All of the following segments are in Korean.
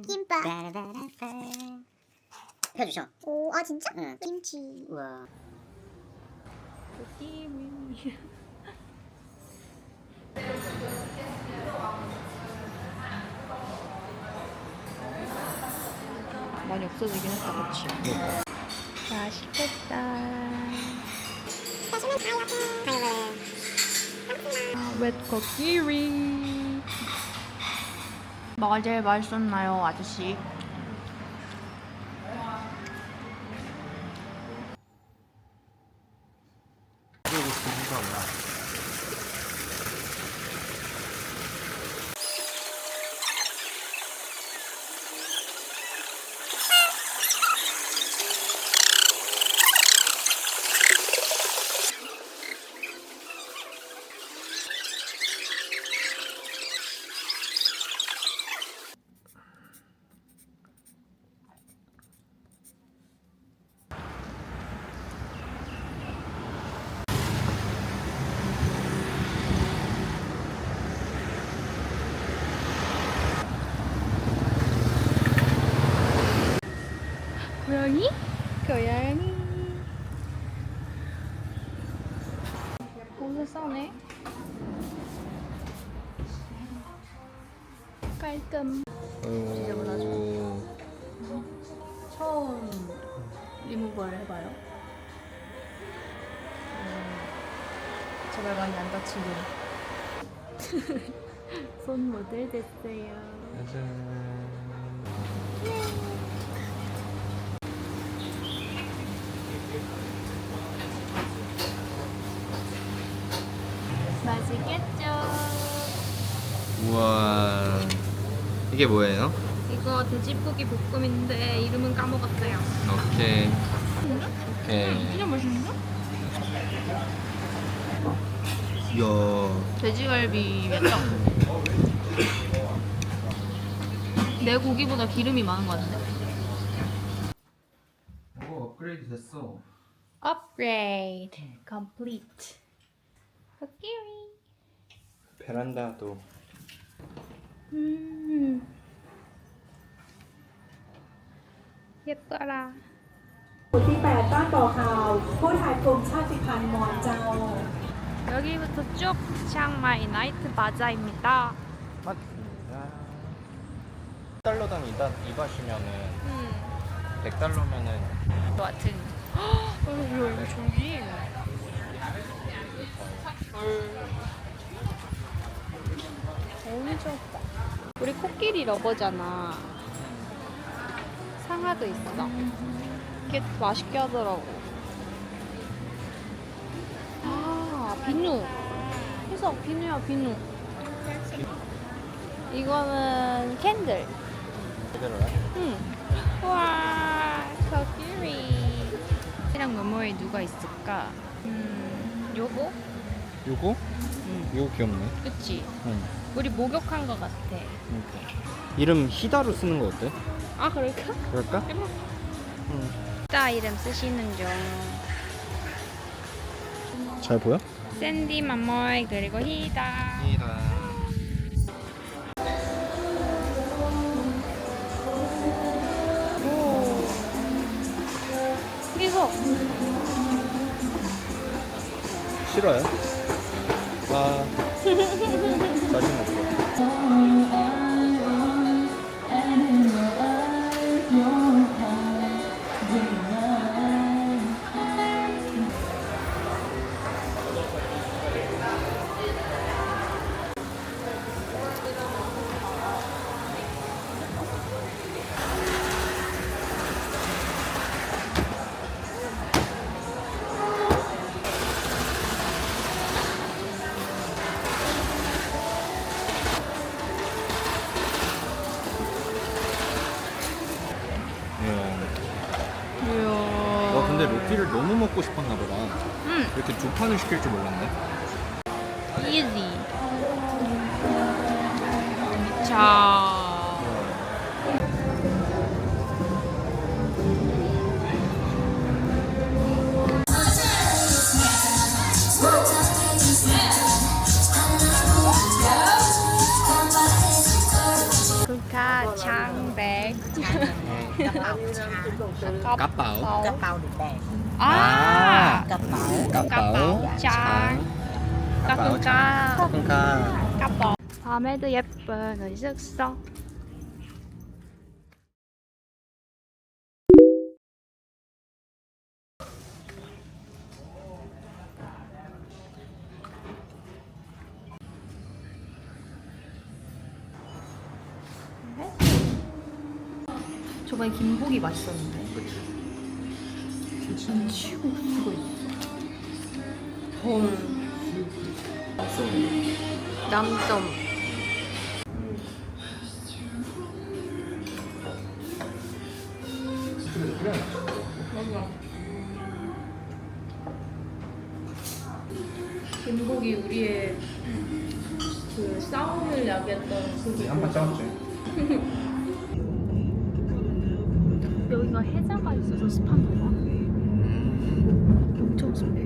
김밥. 펴주셔. 오, 아 진짜? 응. 김치. 우와. 많이 없어지긴 했다, 그치? 맛있겠다. 아, 웹 코끼리. 뭐가 제일 맛있었나요, 아저씨? 고양이? 고양이. 옷을 싸네. 깔끔. 어... 처음 리무버를 해봐요. 음, 제발 많이 안 다치게. 손 모델 됐어요. 짜잔. 맛있겠죠? 우와. 이게 뭐예요? 이거 돼지고기 볶음인데 이름은 까먹었어요. 오케이. 오케이. 진짜 맛있는데? 이야. 돼지갈비 면내 고기보다 기름이 많은 것 같은데? 오, 업그레이드 됐어. Upgrade complete. 코끼리. 베란다도. 음. 예뻐라. หมู่ที่ 8 บ้านบ่อขาว ผู้ถ่ายกลุ่มชาติพันธุ์มอญเจ้า 여기부터 쭉 치앙마이 나이트 바자입니다. 맞습니다. 1달러당 2다, 2바시면은 음. 100달러면은 여하튼. 어, 이거 이거 저기. 엄청 다 우리 코끼리 러버잖아. 상하도 있어. 이게 맛있게 하더라고. 아, 비누. 해석 비누야, 비누. 이거는 캔들. 그대로야. 응. 와, 코끼리. 이랑 너머에 누가 있을까? 음, 요거? 요거? 응. 요거 귀엽네. 그치? 응. 우리 목욕한 것 같아. 이름 히다로 쓰는 거 어때? 아, 그럴까? 그럴까? 해봐. 응. 자 이름 쓰시는 중. 잘 보여? 샌디 마모이 그리고 히다. 히다. 오. 이거 싫어요? 아. 자신 근데 로티를 너무 먹고 싶었나 보다. 응. 이렇게 두 판을 시킬 줄 몰랐네. 이지. 자. 까빠오. กระเป๋าหรือแบก 아, กระเป๋า 까빠. 장. 까꿍까. 까꿍까. 까빠. 밤에도 예쁜 우리 숙 저번에 김복이 맛있었는데. 김치국수가 있어. 헐. 남점. 김복이 우리의 그 싸움을 야기했던 그 한번 싸웠지. 여기가 해자가 있어서 습한가 봐. 엄청 습해.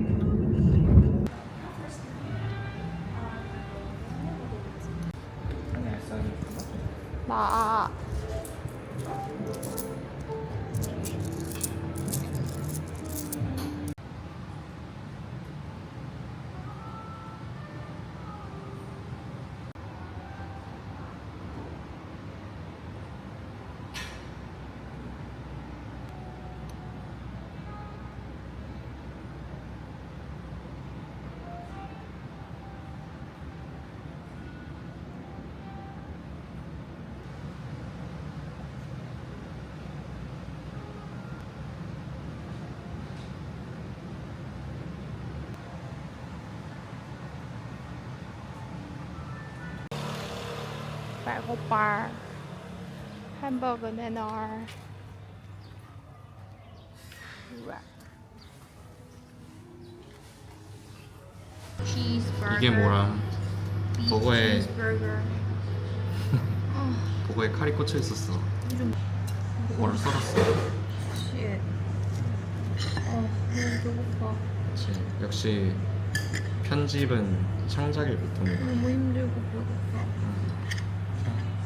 마. 배고파. 햄버거 내놔. 이게 뭐람? 버거에. 버거에 칼이 꽂혀 있었어. 버거를 썰었어. 쉣. 어, 배고파. 그치. 역시 편집은 창작의 보통이다. 너무 힘들고 배고파.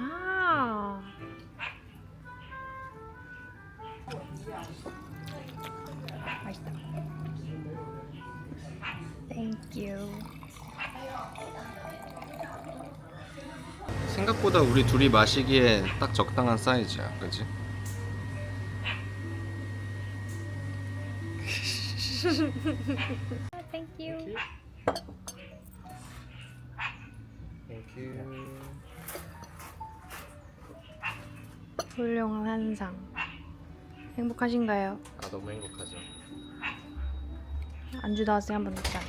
아. 맛있다. Thank you. 생각보다 우리 둘이 마시기에 딱 적당한 사이즈야, 그지? Thank you. 훌륭한 한상. 행복하신가요? 아 너무 행복하죠. 안주 나왔으니 한번 먹자.